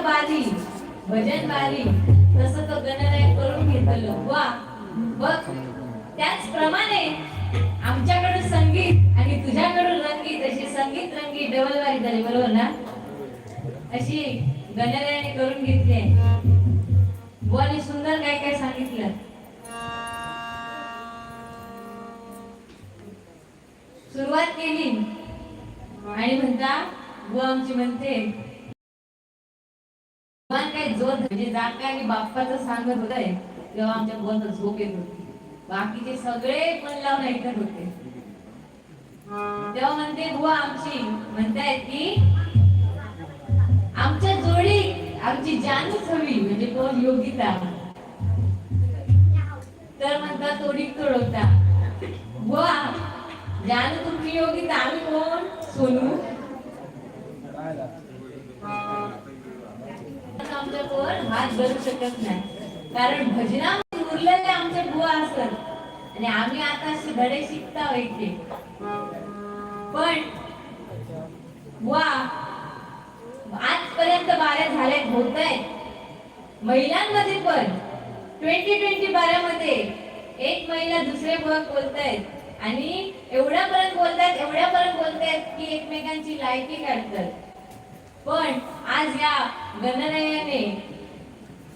बाली भजन बाली तसं तो गणनायक करून घेतलं. वा बघ. त्याचप्रमाणे आमच्याकडून संगीत आणि तुझ्याकडून रंगीत अशी संगीत रंगीत डबल बारी झाली. बरोबर ना? अशी गणरायाने करून घेतली. बुवाने सुंदर काय काय सांगितलं? सुरुवात केली. आणि म्हणता बुवा आमची म्हणते भगवान काय जोर म्हणजे जागा आणि बाप्पाचं सांगत होते तेव्हा आमच्या बुवांना झोप येत होती. बाकीचे सगळे पण लावून ऐकत होते. तेव्हा म्हणते बुवा आमची म्हणतायत की आमच्या जोडी आमची जानच हवी म्हणजे कोण योगिता. तर म्हणतात तोडी तोडवता. बुवा जान तुमची योगिता आम्ही कोण? सोनू? शकत नाही. कारण भजनामध्ये उरलेले आमचे बुवा असत आणि आम्ही आता धडे शिकता इथे पण बुवा आजपर्यंत बाऱ्या झाल्या होत आहेत महिलांमध्ये पण. ट्वेंटी ट्वेंटी बाऱ्यामध्ये एक महिला दुसरे बघ बोलतायत. आणि एवढ्यापर्यंत बोलतायत एवढ्यापर्यंत बोलतायत की एकमेकांची लायकी काढतात. पण आज या गणरायाने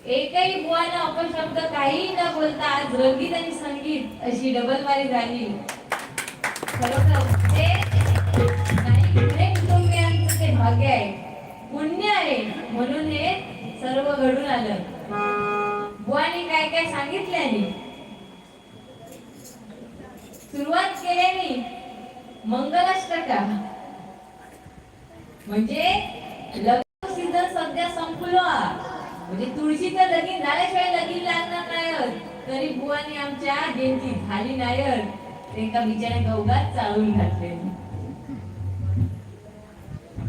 एकही बुवानं शब्द काही न बोलता आज रंगीत आणि संगीत अशी डबल मारी झाली. खरोखर ते नाही पुणे कुटुंबियांचं ते भाग्य आहे. पुण्य आहे. म्हणून हे सर्व घडून आलं. बुवानी काय काय सांगितल्याने सुरुवात केल्याने मंगलाष्टका. म्हणजे म्हणजे तुळशीचं लगीन झाल्याशिवाय लगीन लागणार नाही तरी बुवानी आमच्या ज्यांची झाली नायर एका बिचारे गवगात चालून घातले.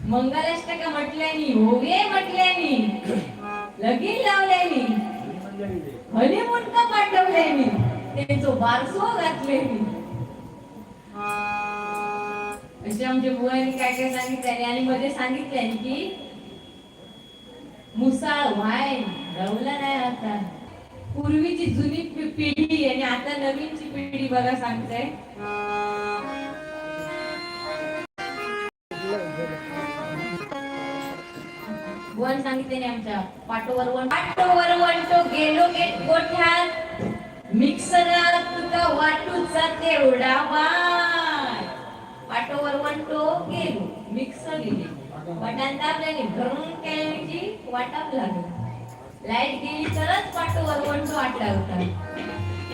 मंगलाष्टका म्हटल्यानी होगे म्हटल्यानी लगीन लावल्यानी हनीमून का पाठवल्यानी त्यांचं बारसो घातलेनी असे आमच्या बुवानी काय काय सांगितल्याने आणि मध्ये सांगितल्याने की मुसाळ व्हाय रवला नाही आता. पूर्वीची जुनी पिढी आणि आता नवीनची पिढी बघा सांगते वन सांगितले आमच्या. पाठोवर वन. पाठोवर वंटो गेलो गेट गोठ्यात मिक्सर तुका वाटूचा तेवढा वाय. वन तो गेलो. मिक्सर गेली बटन भरून केल्याची वाटाप लाइट गेली तरच पाटो वरवंटो आटला होता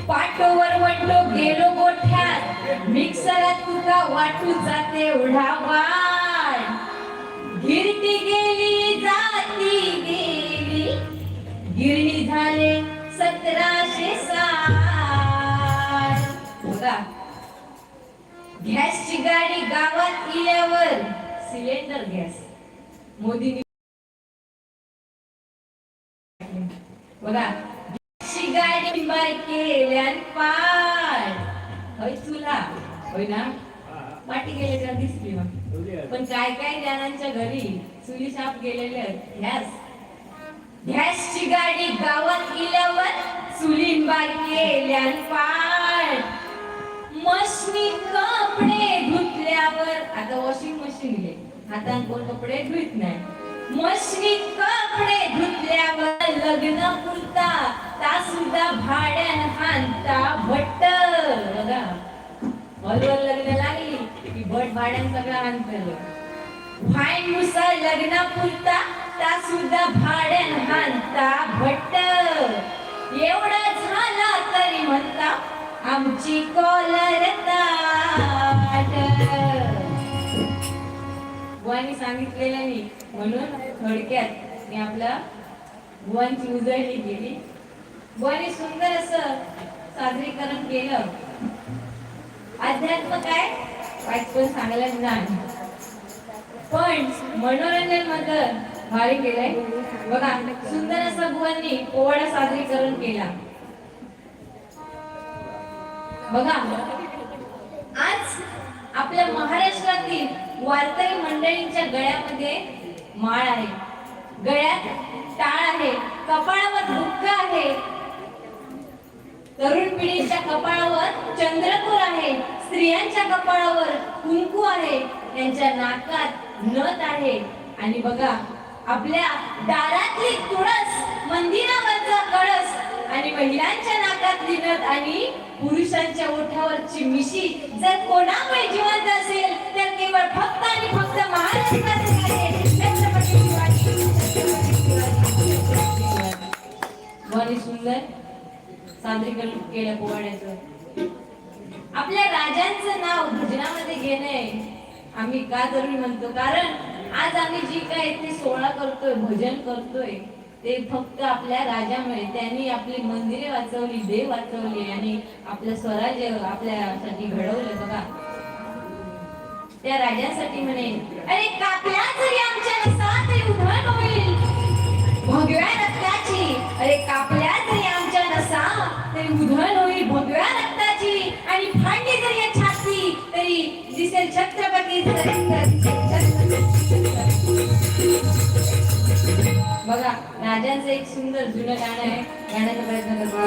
पाटो वरवंटो गेलो गोठ्यात. मिक्सरात तुका वाटू जाते एवढा वाय गिरती गेली जाती गेली. गिरणी झाले सतराशे साठ. बघा. गॅसची गाडी गावात इल्यावर सिलेंडर गॅस. मोदींनी बघा गॅसची गाडी केल्यान पाय. होय तुला. होय ना? पाठी गेले का दिसली मग. पण काय काय ज्ञानांच्या घरी चुली साप गेलेले आहेत. गॅस. गॅसची गाडी गावात गेल्यावर चुलीन बाई केल्यान पाय. मशनी कपडे धुतल्यावर आता वॉशिंग मशीन घे. हातान कोण कपडे धुत नाही. मशीन कपडे धुतल्यावर लग्न पुरता ता सुद्धा भाड्यान हानता भट्ट. बघा. हॉलवर लग्न लागली की भट भाड्यान सगळं आणतं फाईन नुसार लग्न पुरता ता सुद्धा भाड्यान हानता भट्ट. एवढा झाला तरी म्हणता आमची कॉलर ताट. बुवानी सांगितलेलं नाही म्हणून थोडक्यात मी आपला बुवांची उजळणी केली. बुवानी सुंदर असं सादरीकरण केलं. अध्यात्म काय? वाईट पण सांगायला ज्ञान पण मनोरंजन मात्र भारी केलंय. बघा सुंदर असं बुवांनी पोवाडा सादरीकरण केला. बघा आज आपल्या महाराष्ट्रातील वारकरी मंडळींच्या गळ्यामध्ये माळ आहे. गळ्यात टाळ आहे कपाळावर दुःख आहे. तरुण पिढीच्या कपाळावर चंद्रकोर आहे स्त्रियांच्या कपाळावर कुंकू आहे त्यांच्या नाकात नथ आहे. आणि बघा आपल्या दारातली तुळस मंदिरावरचा कळस आणि महिलांच्या नाकातली नथ आणि पुरुषांच्या ओठावरची मिशी जर कोणामुळे जिवंत असेल तर केवळ फक्त आणि फक्त महाराष्ट्राचे सुंदर सादरीकरण केलं पोवाड्याचं. आपल्या राजांचं नाव भजनामध्ये घेणे आम्ही का जरूर म्हणतो? कारण आज आम्ही जी काय ते सोहळा करतोय भजन करतोय ते फक्त आपल्या राजामुळे. त्यांनी आपली मंदिरे वाचवली देव वाचवली आणि आपलं स्वराज्य आपल्यासाठी घडवलं. बघा. त्या राजासाठी म्हणे अरे कापल्या जरी आमच्या नसा तरी उधळ होईल भगव्या रक्ताची अरे कापल्या जरी आमच्या नसा तरी उधळ होईल भगव्या रक्ताची आणि फांडी जरी तरी दिसेल छत्रपती बघा राजांचं एक सुंदर जुनं गाणं आहे. गाण्याचा प्रयत्न करतो.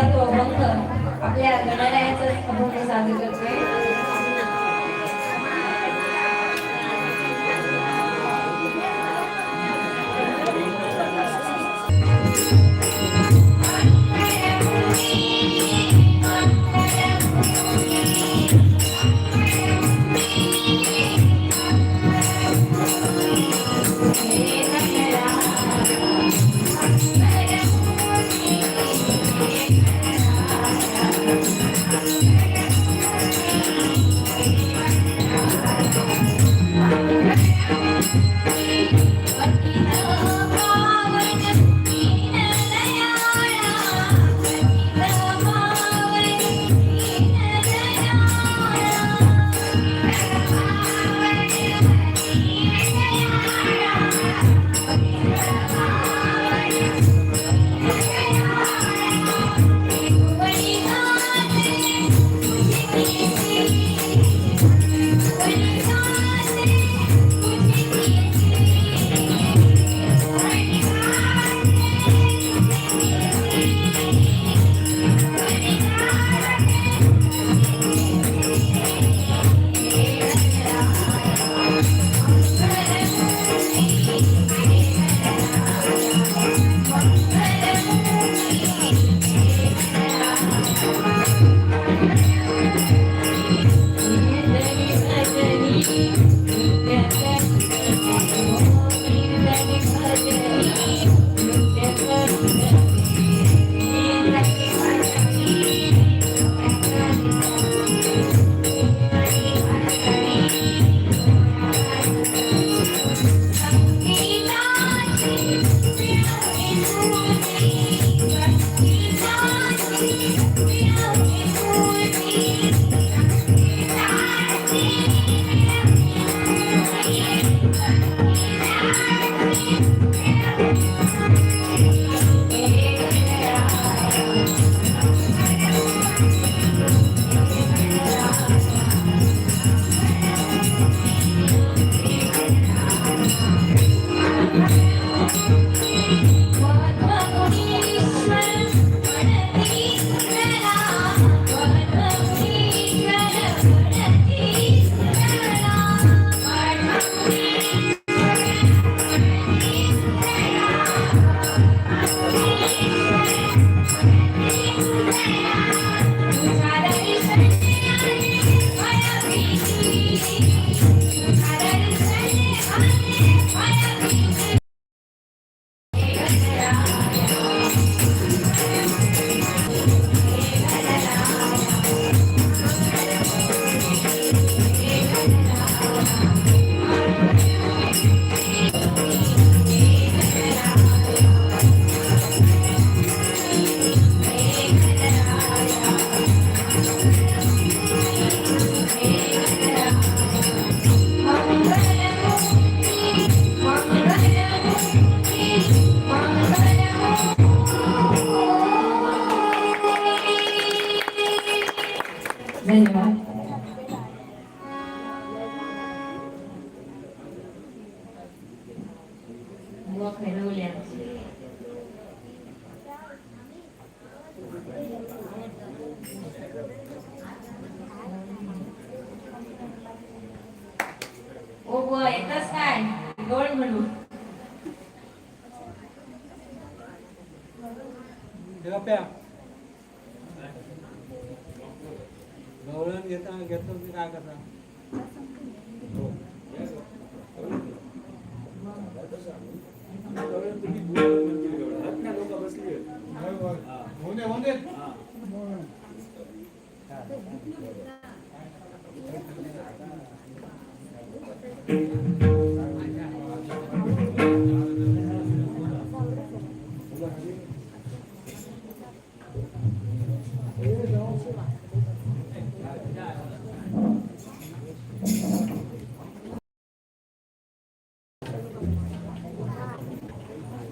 असा तो अभंग आपल्या गणरायाचाच अभंग सादर करतोय धन्यवाद ओ बुवा काय? गोड म्हणून. गप्या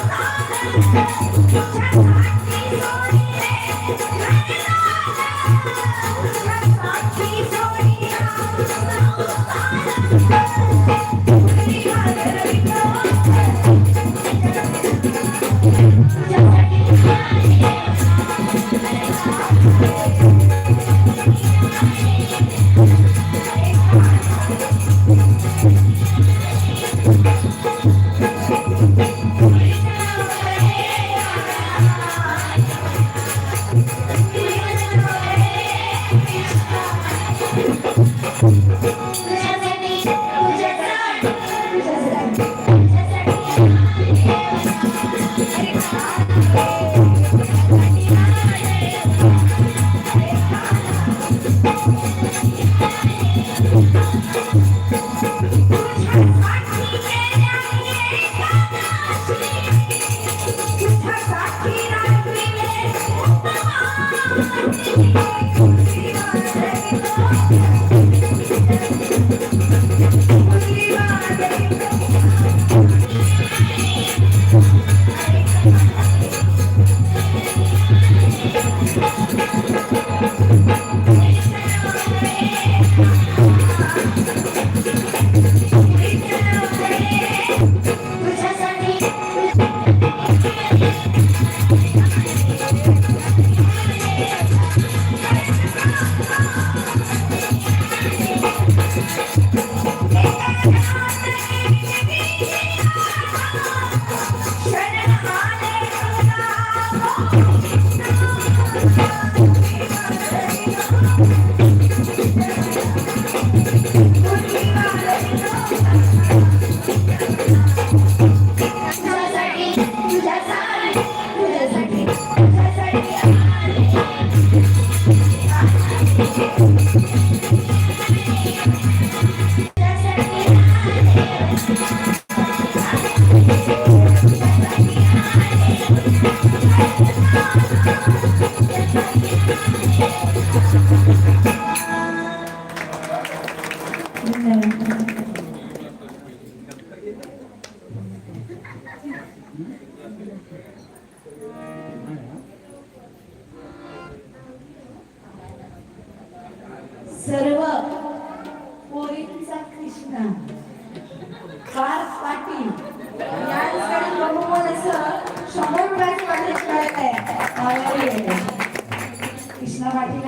Thank you. कृष्णा पाटील